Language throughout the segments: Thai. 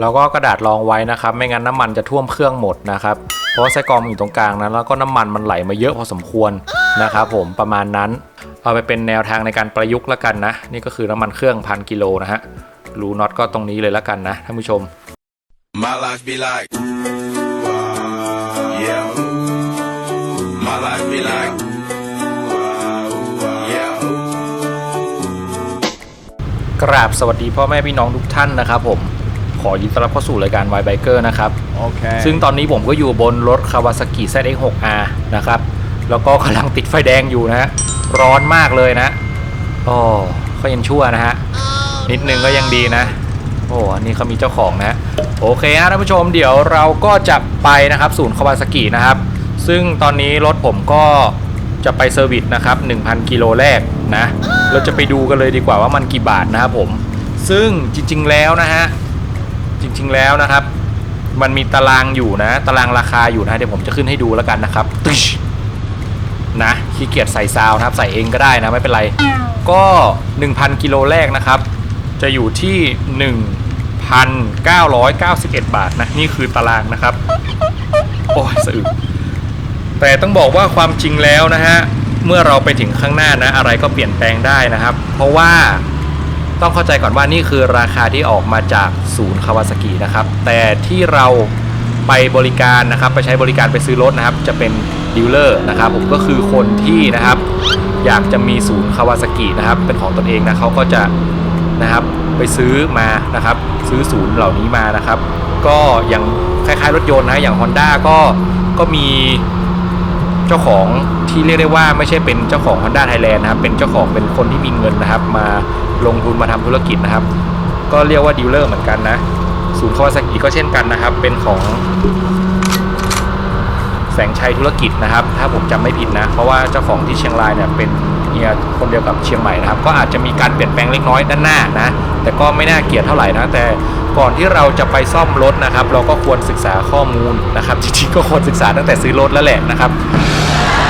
แล้วก็กระดาษรองไว้นะครับ ไม่งั้นน้ำมันจะท่วมเครื่องหมดนะครับเพราะว่าไส้กรองมันอยู่ตรงกลางนั้น แล้วก็น้ำมันมันไหลมาเยอะพอสมควรนะครับผมประมาณนั้น เอาไปเป็นแนวทางในการประยุกต์แล้วกันนะ นี่ก็คือน้ำมันเครื่องพันกิโลนะฮะรูน็อตก็ตรงนี้เลยแล้วกันนะท่านผู้ชม My life be like, ooh, ah, yeah. My life be like, ooh, ah, ooh, ah, yeah. กราบสวัสดีพ่อแม่พี่น้องทุกท่านนะครับผม ขอยินดีต้อนรับเข้าสู่รายการ Y Biker นะครับ Okay. ซึ่งตอนนี้ผมก็อยู่บนรถ Kawasaki ZX6R นะครับ แล้วก็กำลังติดไฟแดงอยู่นะฮะ ร้อนมากเลยนะโอ้ก็ยังชั่วนะฮะ นิดนึงก็ยังดีนะ โอ้อันนี้เขามีเจ้าของนะ โอเคฮะท่านผู้ชม เดี๋ยวเราก็จะไปนะครับ ศูนย์คาวาซากินะครับ ซึ่งตอนนี้รถผมก็จะไปเซอร์วิสนะครับ 1,000 กิโลแรกนะ เราจะไปดูกันเลยดีกว่าว่ามันกี่บาทนะครับผม ซึ่งจริง ๆ แล้วนะฮะ จริง ๆ แล้วนะครับ มันมีตารางอยู่นะ ตารางราคาอยู่นะเดี๋ยวผมจะขึ้นให้ดูแล้วกันนะครับตึชนะขี้เกียจใส่ซาวน์นะครับ ใส่เองก็ได้นะไม่เป็นไร ก็ 1,000 กิโลแรกนะครับ จะอยู่ที่ 1,991 บาทนะ นี่คือตารางนะครับ โอ้ยสะอึกแต่ต้องบอกว่าความจริงแล้วนะฮะ เมื่อเราไปถึงข้างหน้านะ อะไรก็เปลี่ยนแปลงได้นะครับ เพราะว่า ต้องเข้าใจก่อนว่านี่คือราคาที่ออกมาจากศูนย์คาวาซากินะครับ แต่ที่เราไปบริการนะครับ ไปใช้บริการไปซื้อรถนะครับ จะเป็นดีลเลอร์นะครับ ผมก็คือคนที่นะครับ อยากจะมีศูนย์คาวาซากินะครับ เป็นของตนเองนะเขาก็จะนะครับไปซื้อมานะครับ ซื้อศูนย์เหล่านี้มานะครับ ก็อย่างคล้ายๆรถยนต์นะอย่าง Honda ก็ก็มี เจ้าของที่เรียกได้ว่าไม่ใช่เป็นเจ้าของ Honda Thailand นะครับ เป็นเจ้าของเป็นคนที่มีเงินนะครับ มาลงทุนมาทำธุรกิจนะครับ ก็เรียกว่าดีลเลอร์เหมือนกันนะ ศูนย์คาวาซากิก็เช่นกันนะครับ เป็นของ แสงชัยธุรกิจนะครับ ถ้าผมจำไม่ผิดนะ เพราะว่าเจ้าของที่เชียงรายเนี่ยเป็นเฮียคนเดียวกับเชียงใหม่นะครับ ก็อาจจะมีการเปลี่ยนแปลงเล็กน้อยด้านหน้านะ แต่ก็ไม่น่าเกลียดเท่าไหร่นะ แต่ก่อนที่เราจะไปซ่อมรถนะครับ เราก็ควรศึกษาข้อมูลนะครับ จริงๆก็ควรศึกษาตั้งแต่ซื้อรถแล้วแหละนะครับ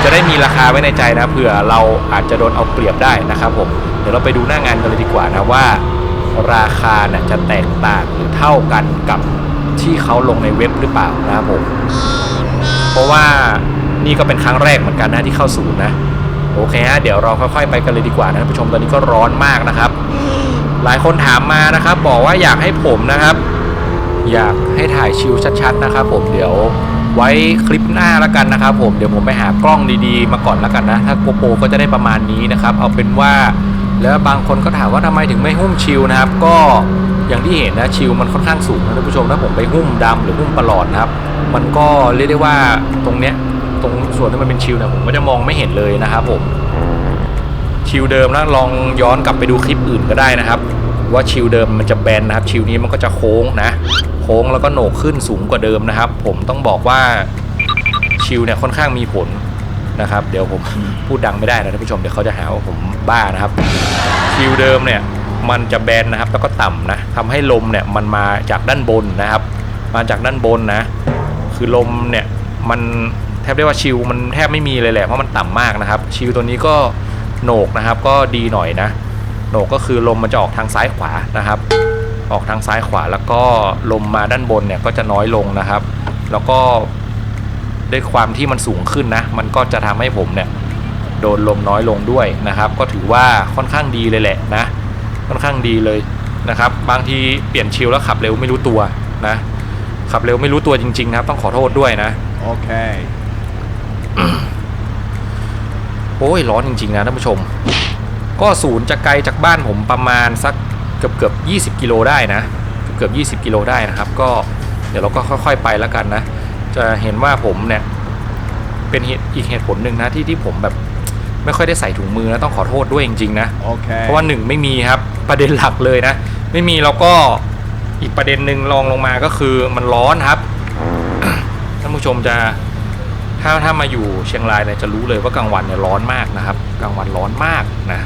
จะได้มีราคาไว้ในใจนะเผื่อเราอาจจะโดนเอาเปรียบได้นะครับผมเดี๋ยวเราไปดูหน้างานกันเลยดีกว่านะว่า ราคาน่ะจะแตกต่างหรือเท่ากันกับที่เขาลงในเว็บหรือเปล่านะครับผมเพราะว่านี่ก็เป็นครั้งแรกเหมือนกันนะที่เข้าศูนย์นะโอเคฮะเดี๋ยวเราค่อยๆไปกันเลยดีกว่านะท่านผู้ชมตอนนี้ก็ร้อนมากนะครับ หลายคนถามมานะครับ บอกว่าอยากให้ผมนะครับ อยากให้ถ่ายชิวชัดๆนะครับ ผมเดี๋ยว ไว้คลิปหน้าแล้วกันนะครับ ผมเดี๋ยวผมไปหากล้องดีๆ มาก่อนแล้วกันนะ ถ้าโกโปรก็จะได้ประมาณนี้นะครับ เอาเป็นว่าแล้วบางคนก็ถามว่าทำไมถึงไม่หุ้มชิลนะครับ ก็อย่างที่เห็นนะชิลมันค่อนข้างสูงนะท่านผู้ชมถ้าผมไปหุ้มดำหรือหุ้มประหลอดนะครับ มันก็เรียกได้ว่าตรงเนี้ยตรงส่วนที่มันเป็นชิลเนี่ยผมก็จะมองไม่เห็นเลยนะครับผมชิลเดิมแล้วลองย้อนกลับไปดูคลิปอื่นก็ได้นะครับ ว่าชิลเดิมมันจะแบนนะครับชิลนี้มันก็จะโค้งนะ โค้งแล้วก็โหนกขึ้นสูงกว่าเดิมนะครับ ผมต้องบอกว่าชิลเนี่ยค่อนข้างมีผลนะครับ เดี๋ยวผมพูดดังไม่ได้นะท่านผู้ชมเดี๋ยวเขาจะหาว่าผมบ้านะครับ ชิลเดิมเนี่ยมันจะแบนนะครับแล้วก็ต่ำนะทำให้ลมเนี่ยมันมาจากด้านบนนะครับ มาจากด้านบนนะ คือลมเนี่ยมันแทบได้ว่าชิลมันแทบไม่มีเลยแหละเพราะมันต่ำมากนะครับ ชิลตัวนี้ก็โหนกนะครับ ก็ดีหน่อยนะ โหนกก็คือลมมันจะออกทางซ้ายขวานะครับ ออกทางซ้ายขวาแล้วก็ลมมาด้านบนเนี่ยก็จะน้อยลงนะครับ แล้วก็ด้วยความที่มันสูงขึ้นนะ มันก็จะทำให้ผมเนี่ยโดนลมน้อยลงด้วยนะครับ ก็ถือว่าค่อนข้างดีเลยแหละนะ ค่อนข้างดีเลยนะครับ บางทีเปลี่ยนชิลแล้วขับเร็วไม่รู้ตัวนะขับเร็วไม่รู้ตัวจริงๆนะครับ ต้องขอโทษด้วยนะ Okay. โอ้ยร้อนจริง ๆ นะท่านผู้ชม ก็ศูนย์จะไกลจากบ้านผมประมาณสักเกือบเกือบ20กิโลได้นะ เกือบ 20 กิโลได้นะครับ ก็เดี๋ยวเราก็ค่อยๆไปแล้วกันนะ จะเห็นว่าผมเนี่ยเป็นเหตุอีกเหตุผลหนึ่งนะที่ที่ผมแบบไม่ค่อยได้ใส่ถุงมือนะต้องขอโทษด้วยจริงๆนะ Okay. เพราะว่าหนึ่งไม่มีครับประเด็นหลักเลยนะ ไม่มีแล้วก็อีกประเด็นหนึ่งรองลงมาก็คือมันร้อนครับท่านผู้ชมจะถ้าถ้ามาอยู่เชียงรายเนี่ยจะรู้เลยว่ากลางวันเนี่ยร้อนมากนะครับ กลางวันร้อนมากนะ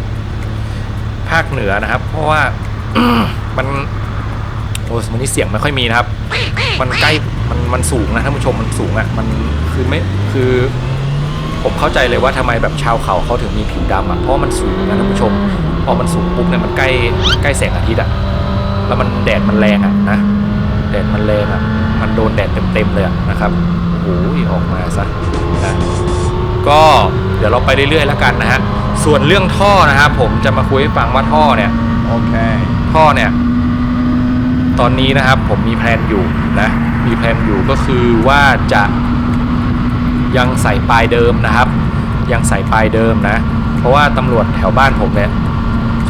ภาคเหนือนะครับ เพราะว่ามันโอ้วันนี้เสียงไม่ค่อยมีนะครับ มันใกล้มันมันสูงนะท่านผู้ชมมันสูงอะ่ะมันคือไม่คือ ผมเข้าใจเลยว่าทำไมแบบชาวเขาเขาถึงมีผิวดำอะเพราะมันสูงนะท่านผู้ชมพอมันสูงปุ๊บเนี่ยมันใกล้ใกล้แสงอาทิตย์อะแล้วมันแดดมันแรงอะนะแดดมันแรงอะมันโดนแดดเต็มๆเลยะนะครับโอ้ยออกมาซะนะก็เดี๋ยวเราไปเรื่อยๆแล้วกันนะฮะ ส่วนเรื่องท่อนะครับผมจะมาคุยให้ฟังว่าท่อเนี่ย Okay. ท่อเนี่ย ตอนนี้นะครับผมมีแพลนอยู่นะ มีแพลนอยู่ก็คือว่าจะยังใส่ปลายเดิมนะครับ ยังใส่ปลายเดิมนะ เพราะว่าตำรวจแถวบ้านผมเนี่ย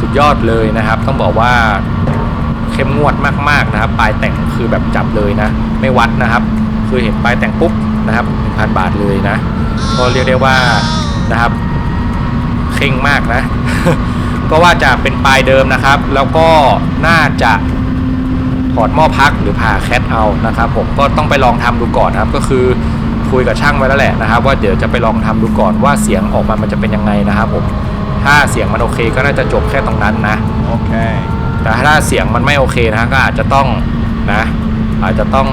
สุดยอดเลยนะครับ ต้องบอกว่าเข้มงวดมากๆนะครับ ปลายแต่งคือแบบจับเลยนะ ไม่วัดนะครับ คือเห็นปลายแต่งปุ๊บนะครับ1,000 บาทเลยนะก็เรียกได้ว่านะครับ เข่งมากนะ ก็ว่าจะเป็นปลายเดิมนะครับ แล้วก็น่าจะถอดหม้อพักหรือผ่าแคทเอานะครับ ผมก็ต้องไปลองทำดูก่อนนะครับก็คือคุยกับช่างไว้แล้วแหละนะครับ ว่าเดี๋ยวจะไปลองทำดูก่อนว่าเสียงออกมามันจะเป็นยังไงนะครับผมถ้าเสียงมันโอเคก็น่าจะจบแค่ตรงนั้นนะ Okay. แต่ถ้าเสียงมันไม่โอเคนะก็อาจจะต้องนะอาจจะต้อง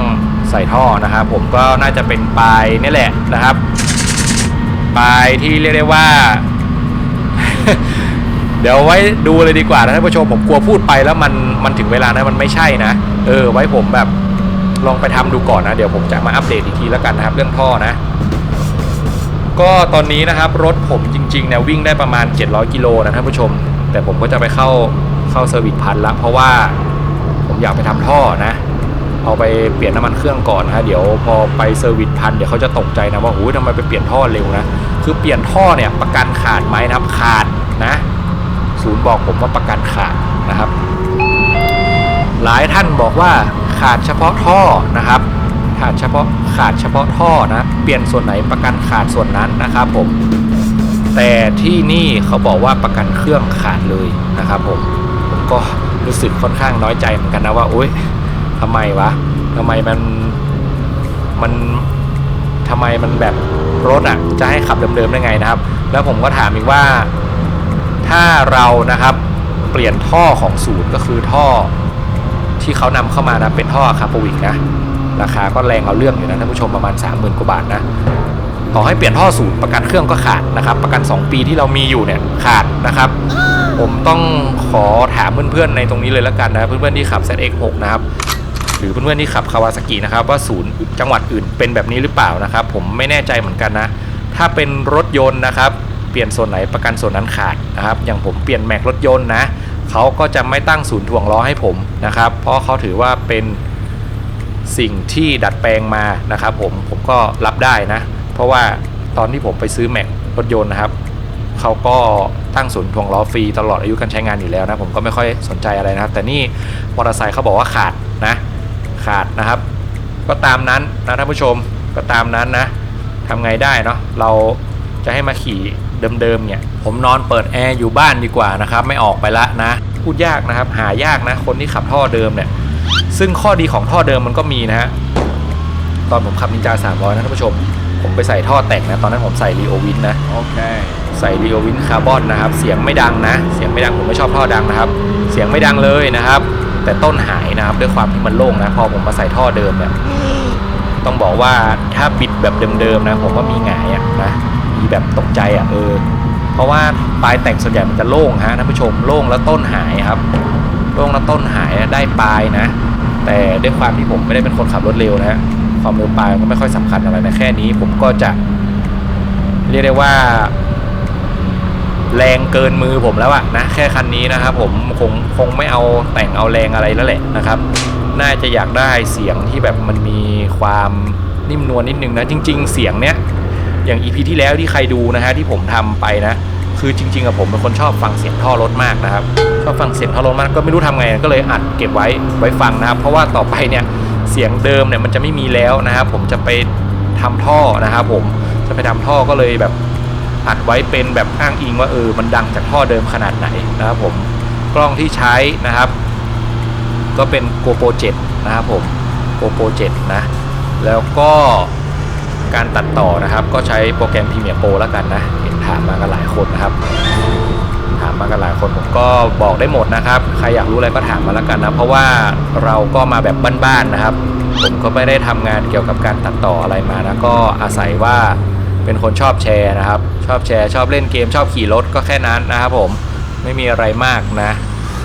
ใส่ท่อนะครับ ผมก็น่าจะเป็นปลายนี่แหละนะครับ ปลายที่เรียกได้ว่า เดี๋ยวไว้ดูเลยดีกว่านะท่านผู้ชมผมกลัวพูดไปแล้วมันมันถึงเวลานะมันไม่ใช่นะ เออ ไว้ผมแบบลองไปทำดูก่อนนะ เดี๋ยวผมจะมาอัปเดตอีกทีแล้วกันนะครับ เรื่องท่อนะ ก็ตอนนี้นะครับ รถผมจริงๆเนี่ยวิ่งได้ประมาณ 700 กิโลนะท่านผู้ชม แต่ผมก็จะไปเข้าเข้าเซอร์วิสพันละเพราะว่าผมอยากไปทำท่อนะ เอาไปเปลี่ยนน้ำมันเครื่องก่อนนะเดี๋ยวพอไปเซอร์วิสพันเดี๋ยวเขาจะตกใจนะว่าโอ้ยทำไมไปเปลี่ยนท่อเร็วนะ คือเปลี่ยนท่อเนี่ยประกันขาดไหมนะครับขาดนะ ศูนย์บอกผมว่าประกันขาดนะครับ หลายท่านบอกว่าขาดเฉพาะท่อนะครับ ขาดเฉพาะขาดเฉพาะท่อนะเปลี่ยนส่วนไหนประกันขาดส่วนนั้นนะครับผมแต่ที่นี่เขาบอกว่าประกันเครื่องขาดเลยนะครับผมผมก็รู้สึกค่อนข้างน้อยใจเหมือนกันนะว่าโอ๊ยทำไมวะทำไมมันมันทำไมมันแบบ รถอะจะให้ขับเดิมๆได้ไงนะครับ แล้วผมก็ถามอีกว่าถ้าเรานะครับเปลี่ยนท่อของศูนย์ก็คือท่อที่เขานำเข้ามานะเป็นท่อคาร์บวิกนะราคาก็แรงเอาเรื่องอยู่นะท่านผู้ชมประมาณ 30,000กว่าบาทนะต่อให้เปลี่ยนท่อศูนย์ประกันเครื่องก็ขาดนะครับ ประกัน 2 ปีที่เรามีอยู่เนี่ยขาดนะครับ ผมต้องขอถามเพื่อนๆในตรงนี้เลยแล้วกันนะเพื่อนๆที่ขับ ZX6 นะครับ หรือเพื่อนๆที่ขับคาวาซากินะครับว่าศูนย์จังหวัดอื่นเป็นแบบนี้หรือเปล่านะครับ ผมไม่แน่ใจเหมือนกันนะ ถ้าเป็นรถยนต์นะครับ เปลี่ยนส่วนไหนประกันส่วนนั้นขาดนะครับ อย่างผมเปลี่ยนแม็กรถยนต์นะเขาก็จะไม่ตั้งศูนย์ถ่วงล้อให้ผมนะครับ เพราะเขาถือว่าเป็นสิ่งที่ดัดแปลงมานะครับ ผมผมก็รับได้นะ เพราะว่าตอนที่ผมไปซื้อแม็กรถยนต์นะครับเขาก็ตั้งศูนย์ถ่วงล้อฟรีตลอดอายุการใช้งานอยู่แล้วนะ ผมก็ไม่ค่อยสนใจอะไรนะครับ แต่นี่มอเตอร์ไซค์เขาบอกว่าขาดนะ ขาดนะครับ ก็ตามนั้นนะท่านผู้ชมก็ตามนั้นนะทำไงได้เนาะเราจะให้มาขี่เดิมๆเนี่ย ผมนอนเปิดแอร์อยู่บ้านดีกว่านะครับ ไม่ออกไปละนะ พูดยากนะครับ หายากนะ คนที่ขับท่อเดิมเนี่ย ซึ่งข้อดีของท่อเดิมมันก็มีนะฮะ ตอนผมขับนินจา300 นะท่านผู้ชม ผมไปใส่ท่อแต่งนะ ตอนนั้นผมใส่รีโอวินนะ Okay. ใส่รีโอวินคาร์บอนนะครับ เสียงไม่ดังนะ เสียงไม่ดังผมไม่ชอบท่อดังนะครับ เสียงไม่ดังเลยนะครับ แต่ต้นหายนะครับด้วยความที่มันโล่งนะพอผมมาใส่ท่อเดิมเนี่ยต้องบอกว่าถ้าปิดแบบเดิมๆนะ ผมว่ามีหงายอะนะมีแบบตกใจอะเออ เพราะว่าปลายแต่งส่วนใหญ่มันจะโล่งฮะท่านผู้ชมโล่งแล้วต้นหายครับโล่งแล้วต้นหายได้ปลายนะ แต่ด้วยความที่ผมไม่ได้เป็นคนขับรถเร็วนะฮะความเร็วปลายก็ไม่ค่อยสำคัญอะไรนะแค่นี้ผมก็จะเรียกได้ว่า แรงเกินมือผมแล้วอะนะแค่คันนี้นะครับผมคงคงไม่เอาแต่งเอาแรงอะไรแล้วแหละนะครับ น่าจะอยากได้เสียงที่แบบมันมีความนิ่มนวลนิดนึงนะจริง ๆ เสียงเนี้ยอย่าง EP ที่แล้วที่ใครดูนะฮะที่ผมทำไปนะ คือจริงๆอะผมเป็นคนชอบฟังเสียงท่อรถมากนะครับชอบฟังเสียงท่อรถมากก็ไม่รู้ทำไงก็เลยอัดเก็บไว้ไว้ฟังนะครับ เพราะว่าต่อไปเนี่ยเสียงเดิมเนี่ยมันจะไม่มีแล้วนะครับผมจะไปทำท่อนะครับผมจะไปทำท่อก็เลยแบบ อัดไว้เป็นแบบอ้างอิงว่าเออมันดังจากท่อเดิมขนาดไหนนะครับผมกล้องที่ใช้นะครับ ก็เป็น GoPro 7 นะครับผม GoPro 7 นะ แล้วก็การตัดต่อนะครับ ก็ใช้โปรแกรม Premiere Pro แล้วกันนะ เห็นถามมากันหลายคนนะครับ ถามมากันหลายคนผมก็บอกได้หมดนะครับ ใครอยากรู้อะไรก็ถามมาแล้วกันนะ เพราะว่าเราก็มาแบบบ้านๆนะครับ ผมก็ไม่ได้ทำงานเกี่ยวกับการตัดต่ออะไรมานะ ก็อาศัยว่า เป็นคนชอบแชร์นะครับ ชอบแชร์ ชอบเล่นเกมชอบขี่รถก็แค่นั้นนะครับผมไม่มีอะไรมากนะ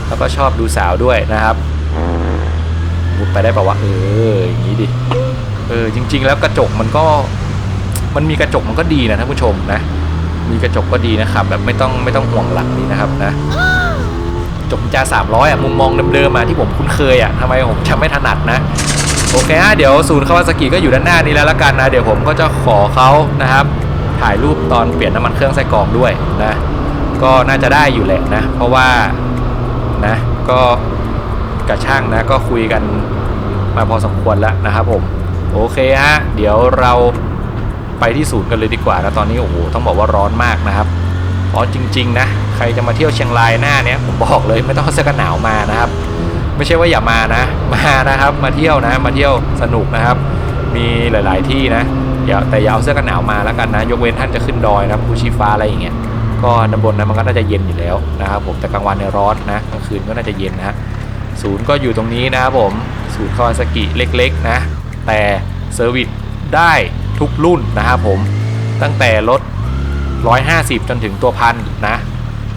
แล้วก็ชอบดูสาวด้วยนะครับพูดไปได้ปะวะเอออย่างนี้ดิเออจริง ๆ แล้วกระจกมันก็มันมีกระจกมันก็ดีนะท่านผู้ชมนะ มีกระจกก็ดีนะครับแบบไม่ต้องไม่ต้องห่วงหลังนี้นะครับนะจบจา300อะมุมมองเดิมๆอะที่ผมคุ้นเคยอะทำไมผมจำไม่ถนัดนะ โอเคฮะเดี๋ยวศูนย์คาวาซากิก็อยู่ด้านหน้านี้แล้วละกันนะ เดี๋ยวผมก็จะขอเขานะครับ ถ่ายรูปตอนเปลี่ยนน้ำมันเครื่องไส้กรองด้วยนะ ก็น่าจะได้อยู่แหละนะ เพราะว่านะก็กับช่างนะก็คุยกันมาพอสมควรแล้วนะครับผมโอเคฮะเดี๋ยวเราไปที่ศูนย์กันเลยดีกว่านะตอนนี้โอ้โหต้องบอกว่าร้อนมากนะครับร้อนจริง ๆ นะ ใครจะมาเที่ยวเชียงรายหน้าเนี้ยผมบอกเลยไม่ต้องเสื้อกันหนาวมานะครับ ไม่ใช่ว่าอย่ามานะ มานะครับ มาเที่ยวนะ มาเที่ยวสนุกนะครับ มีหลาย ๆ ที่นะอย่าแต่อย่าเอาเสื้อกันหนาวมาแล้วกันนะ ยกเว้นท่านจะขึ้นดอยนะภูชีฟ้าอะไรอย่างเงี้ยก็ด้านบนนะมันก็น่าจะเย็นอยู่แล้วนะครับผมแต่กลางวันเนี่ยร้อนนะกลางคืนก็น่าจะเย็นนะศูนย์ก็อยู่ตรงนี้นะครับผมศูนย์คาวาซากิเล็ก ๆ นะ แต่เซอร์วิสได้ทุกรุ่นนะครับผมตั้งแต่รถ 150 จนถึงตัวพันนะ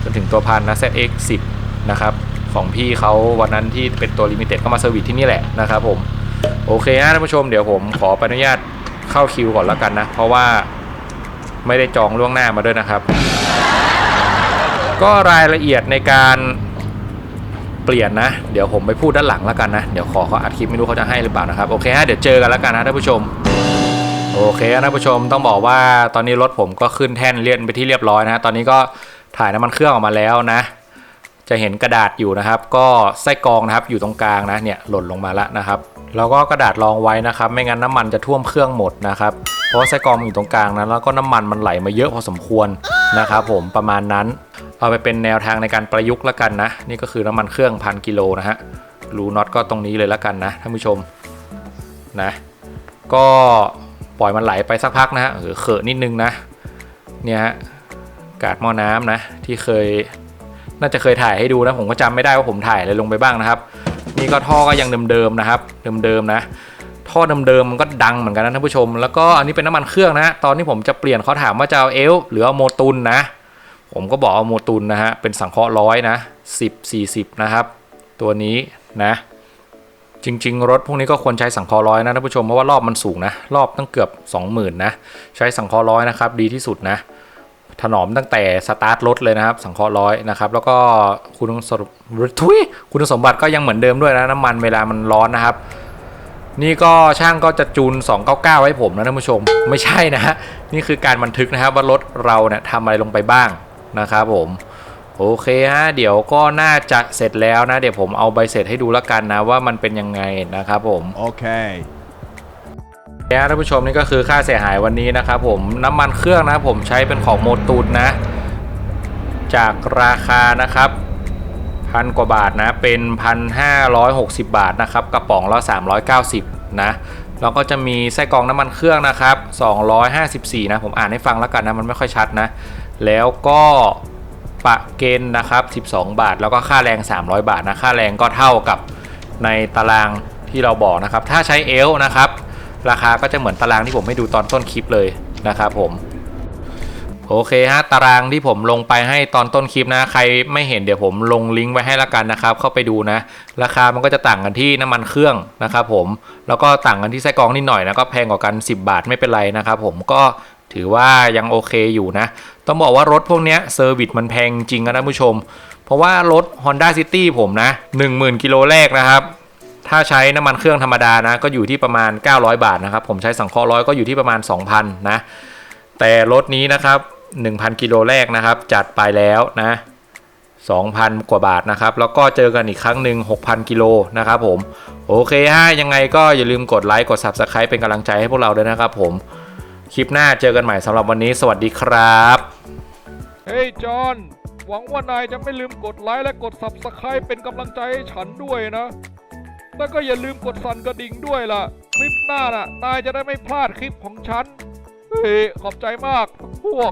จนถึงตัวพันนะ ZX 10 นะครับ ของพี่เขาวันนั้นที่เป็นตัวลิมิเต็ดก็มาเซอร์วิสที่นี่แหละนะครับผมโอเคนะท่านผู้ชมเดี๋ยวผมขออนุญาตเข้าคิวก่อนแล้วกันนะ เพราะว่าไม่ได้จองล่วงหน้ามาด้วยนะครับ ก็รายละเอียดในการเปลี่ยนนะ เดี๋ยวผมไปพูดด้านหลังแล้วกันนะ เดี๋ยวขอเขาอัดคลิปไม่รู้เขาจะให้หรือเปล่านะครับ โอเคฮะเดี๋ยวเจอกันแล้วกันนะท่านผู้ชม โอเคนะท่านผู้ชมต้องบอกว่าตอนนี้รถผมก็ขึ้นแท่นเลี่ยนไปที่เรียบร้อยนะ ตอนนี้ก็ถ่ายน้ำมันเครื่องออกมาแล้วนะ จะเห็นกระดาษอยู่นะครับ ก็ไส้กรองนะครับอยู่ตรงกลางนะเนี่ยหล่นลงมาแล้วนะครับแล้วก็กระดาษรองไว้นะครับ ไม่งั้นน้ำมันจะท่วมเครื่องหมดนะครับเพราะว่าไส้กรองอยู่ตรงกลางนะแล้วก็น้ำมันมันไหลมาเยอะพอสมควรนะครับผมประมาณนั้น เอาไปเป็นแนวทางในการประยุกต์แล้วกันนะ นี่ก็คือน้ำมันเครื่องพันกิโลนะฮะรูน็อตก็ตรงนี้เลยแล้วกันนะท่านผู้ชมนะก็ปล่อยมันไหลไปสักพักนะฮะเออเขอะนิดนึงนะเนี่ยฮะกาดหม้อน้ำนะที่เคย น่าจะเคยถ่ายให้ดูนะผมก็จำไม่ได้ว่าผมถ่ายอะไรลงไปบ้างนะครับ นี่ก็ท่อก็ยังเดิมๆนะครับ เดิมๆนะ ท่อเดิมๆมันก็ดังเหมือนกันนะท่านผู้ชม แล้วก็อันนี้เป็นน้ำมันเครื่องนะ ตอนที่ผมจะเปลี่ยนเขาถามว่าจะเอาเอลหรือเอาโมตุนนะ ผมก็บอกเอาโมตุนนะฮะเป็นสังเคราะห์ร้อยนะ10 40 นะครับ ตัวนี้นะ จริง ๆ รถพวกนี้ก็ควรใช้สังเคราะห์ร้อยนะท่านผู้ชมเพราะว่ารอบมันสูงนะ รอบตั้งเกือบ 20,000นะใช้สังเคราะห์ร้อยนะครับดีที่สุดนะ ถนอมตั้งแต่สตาร์ทรถเลยนะครับสังเคราะห์ร้อยนะครับแล้วก็คุณสมบัติทุยคุณสมบัติก็ยังเหมือนเดิมด้วยนะน้ำมันเวลามันร้อนนะครับ นี่ก็ช่างก็จะจูน 299 ไว้ผมนะท่านผู้ชมไม่ใช่นะฮะนี่คือการบันทึกนะครับว่ารถเราเนี่ยทำอะไรลงไปบ้างนะครับผมโอเคฮะเดี๋ยวก็น่าจะเสร็จแล้วนะ เดี๋ยวผมเอาใบเสร็จให้ดูแล้วกันนะว่ามันเป็นยังไงนะครับผม Okay. นะท่านผู้ชมนี่ก็คือค่าเสียหายวันนี้นะครับผมน้ำมันเครื่องนะผมใช้เป็นของโมตูนนะ จากราคานะครับพันกว่าบาทนะเป็น 1,560 บาทนะครับกระป๋องละ390นะแล้วก็จะมีไส้กรองน้ำมันเครื่องนะครับ254นะผมอ่านให้ฟังแล้วกันนะมันไม่ค่อยชัดนะ แล้วก็ปะเกณฑ์นะครับ12 บาท แล้วก็ค่าแรง 300 บาทนะค่าแรงก็เท่ากับในตารางที่เราบอกนะครับ ถ้าใช้เอลนะครับ ราคาก็จะเหมือนตารางที่ผมให้ดูตอนต้นคลิปเลยนะครับผมโอเคฮะตารางที่ผมลงไปให้ตอนต้นคลิปนะใครไม่เห็นเดี๋ยวผมลงลิงก์ไว้ให้ละกันนะครับ เข้าไปดูนะ ราคามันก็จะต่างกันที่น้ำมันเครื่องนะครับผมแล้วก็ต่างกันที่ไส้กรองนิดหน่อยนะก็แพงกว่ากัน 10 บาทไม่เป็นไรนะครับผมก็ถือว่ายังโอเคอยู่นะ ต้องบอกว่ารถพวกเนี้ยเซอร์วิสมันแพงจริงนะท่านผู้ชม เพราะว่ารถ Honda City ผมนะ 10,000 กิโลแรกนะครับ ถ้าใช้น้ำมันเครื่องธรรมดานะก็อยู่ที่ประมาณ 900 บาทนะครับ ผมใช้สังเคราะห์ร้อยก็อยู่ที่ประมาณ 2,000 นะ แต่รถนี้นะครับ 1,000 กิโลแรกนะครับ จัดไปแล้วนะ 2,000 กว่าบาทนะครับ แล้วก็เจอกันอีกครั้งหนึ่ง6,000 กิโลนะครับผม โอเคฮะยังไงก็อย่าลืมกดไลค์กด Subscribe เป็นกำลังใจให้พวกเราด้วยนะครับผม คลิปหน้าเจอกันใหม่สำหรับวันนี้ สวัสดีครับ เฮ้ยจอห์นหวังว่านายจะไม่ลืมกดไลค์และกด Subscribe เป็นกำลังใจให้ฉันด้วยนะ แล้วก็อย่าลืมกดสั่นกระดิ่งด้วยล่ะ คลิปหน้าน่ะนายจะได้ไม่พลาดคลิปของฉัน เฮ้ ขอบใจมากพวก